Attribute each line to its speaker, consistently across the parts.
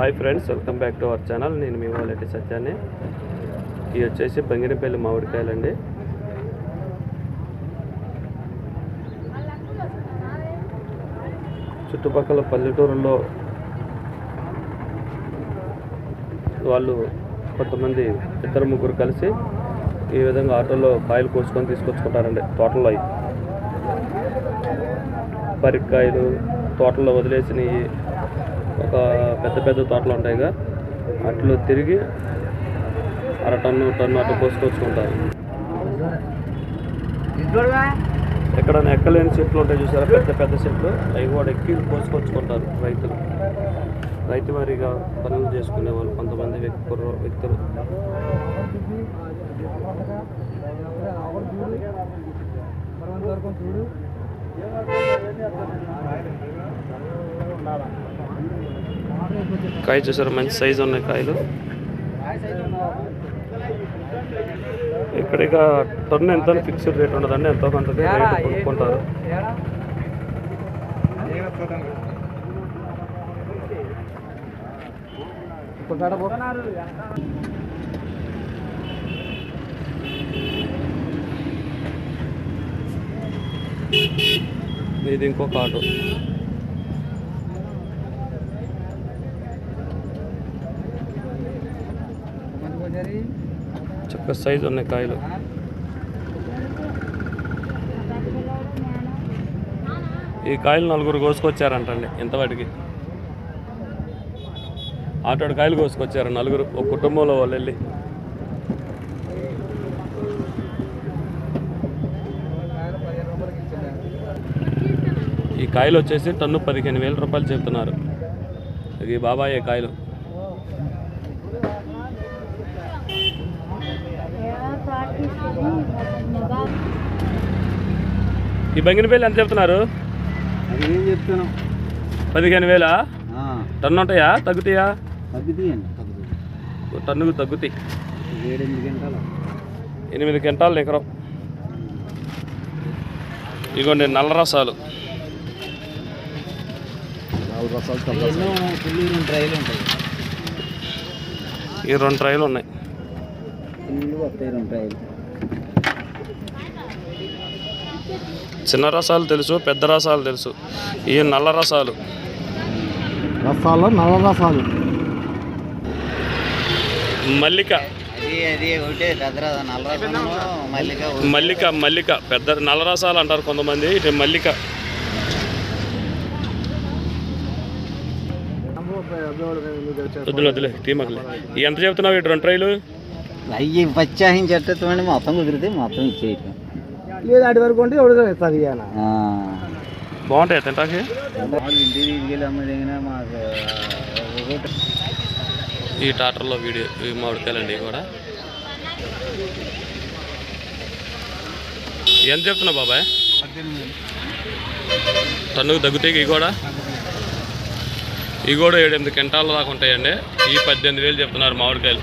Speaker 1: Hi friends welcome back to our channel నేను మీ వాళ్ళటి సత్యాన్ని. ఇవి వచ్చేసి బంగినపల్లి మామిడికాయలండి. చుట్టుపక్కల పల్లెటూరులో వాళ్ళు కొంతమంది ఇద్దరు ముగ్గురు కలిసి ఈ విధంగా ఆటోలో కాయలు కోసుకొని తీసుకొచ్చుకుంటారండి తోటలో అవి పరికాయలు తోటలో వదిలేసినవి ఒక పెద్ద పెద్ద తోటలు ఉంటాయిగా. అట్లు తిరిగి అర టన్ను టన్ను అట్లా కోసుకొచ్చుకుంటారు. ఎక్కడైనా ఎక్కలేని చెట్లు ఉంటాయి చూసారా? పెద్ద పెద్ద చెట్లు. అవి కూడా ఎక్కి కోసుకొచ్చుకుంటారు రైతులు. రైతు వారిగా పనులు చేసుకునే వాళ్ళు కొంతమంది వ్యక్తులు వ్యక్తులు. కాయ చూసారా? మంచి సైజు ఉన్నాయి కాయలు. ఇక్కడ ఇక టన్ను ఎంత ఫిక్స్డ్ రేట్ ఉండదండి. ఎంతో కొంత రేట్ కొనుక్కుంటారు. ఇది ఇంకొక ఆటో. చక్క సైజు ఉన్నాయి కాయలు. ఈ కాయలు నలుగురు కోసుకొచ్చారంటండి ఇంతవాటికి ఆటోడు కాయలు కోసుకొచ్చారు నలుగురు ఒక కుటుంబంలో వాళ్ళు వెళ్ళి ఈ కాయలు వచ్చేసి టన్ను పదిహేను వేల రూపాయలు చెప్తున్నారు. ఈ బాబాయ్ కాయలు. ఈ బంగినపల్లి ఎంత చెప్తున్నారు?
Speaker 2: ఏం చెప్తాను
Speaker 1: పదిహేను వేలా? టన్ను ఉంటాయా? తగ్గుతాయా?
Speaker 2: తగ్గుతాయండి.
Speaker 1: టన్నుకు తగ్గుతాయి.
Speaker 2: గంటల
Speaker 1: ఎనిమిది క్వింటాలు ఎకరం. ఇగోండి నల్ల రసాలు. ఈ రెండు ట్రైలు ఉన్నాయి.
Speaker 2: వస్తాయి రెండు ట్రైలు
Speaker 1: చిన్న రసాలు తెలుసు పెద్ద రసాలు తెలుసు. ఈ నల్ల రసాలు.
Speaker 2: రసాలు నల్ల రసాలు.
Speaker 1: మల్లిక.
Speaker 2: మల్లిక
Speaker 1: మల్లిక మల్లిక. పెద్ద నల్ల రసాలు అంటారు కొంతమంది ఇటు మల్లిక. వద్దులే వద్దులే ఈ ఎంత చెప్తున్నావు ఇటు రెండు ట్రైలు?
Speaker 2: అయ్యి పచ్చాహించేటటువంటి మొత్తం కుదిరితే మొత్తం ఇచ్చేయటం.
Speaker 3: లేదు అటు వరకు ఉంటే ఎవరు ఇస్తుంది ఇక
Speaker 1: బాగుంటాయి తింటాకి?
Speaker 2: తీసుకెళ్ళి మాకు ఒకటి.
Speaker 1: ఈ టాటర్లో వీడియో మామిడికాయలండి కూడా. ఎంత చెప్తున్నావు బాబాయ్? టన్నుకు తగ్గుతాయి ఇవి కూడా? ఇవి కూడా ఏడు ఎనిమిది క్వింటాల దాకా ఉంటాయండి. ఈ పద్దెనిమిది వేలు చెప్తున్నారు మామిడికాయలు.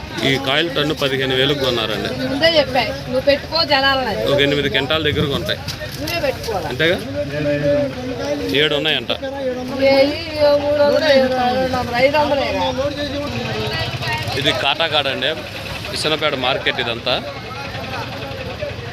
Speaker 1: ఈ కాయలు టన్ను పదిహేను వేలకు కొన్నారండి. ఒక ఎనిమిది క్వింటాల దగ్గరకు ఉంటాయి. అంతేగా? ఏడు ఉన్నాయంట. ఇది కాటాకాడ అండి. ఇసనపేట మార్కెట్ ఇదంతా.